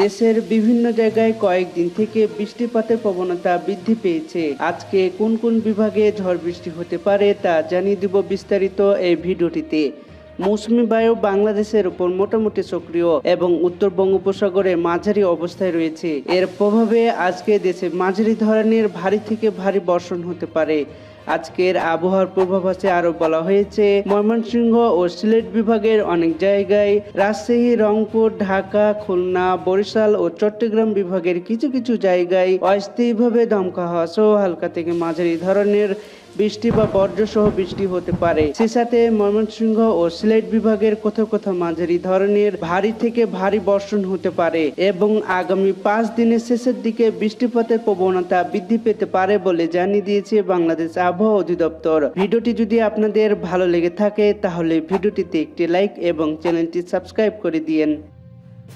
দেশের বিভিন্ন জায়গায় কয়েকদিন থেকে বৃষ্টিপাতের প্রবণতা বৃদ্ধি পেয়েছে। আজকে কোন কোন বিভাগে ঝড় বৃষ্টি হতে পারে তা জানিয়ে দিব বিস্তারিত এই ভিডিওটিতে। মৌসুমী বায়ু বাংলাদেশের উপর মোটামুটি সক্রিয় এবং উত্তর বঙ্গোপসাগরে মাঝারি অবস্থায় রয়েছে। এর প্রভাবে আজকে দেশে মাঝারি ধরনের ভারী থেকে ভারী বর্ষণ হতে পারে। আজকের আবহাওয়ার পূর্বাভাসে আরও বলা হয়েছে, ময়মনসিংহ ও সিলেট বিভাগের অনেক জায়গায় রাজশাহী, রংপুর, ঢাকা, খুলনা, বরিশাল ও চট্টগ্রাম বিভাগের কিছু কিছু জায়গায় অস্থায়ীভাবে দমকা হওয়া সহ হালকা থেকে মাঝারি ধরনের বৃষ্টি বা বর্জ্য সহ বৃষ্টি হতে পারে। সে সাথে ময়মনসিংহ ও সিলেট বিভাগের কোথাও কোথাও মাঝারি ধরনের ভারী থেকে ভারী বর্ষণ হতে পারে এবং আগামী পাঁচ দিনের শেষের দিকে বৃষ্টিপাতের প্রবণতা বৃদ্ধি পেতে পারে বলে জানিয়ে দিয়েছে বাংলাদেশ আবহাওয়া অধিদপ্তর। ভিডিওটি যদি আপনাদের ভালো লেগে থাকে, তাহলে ভিডিওটিতে একটি লাইক এবং চ্যানেলটি সাবস্ক্রাইব করে দিয়েন।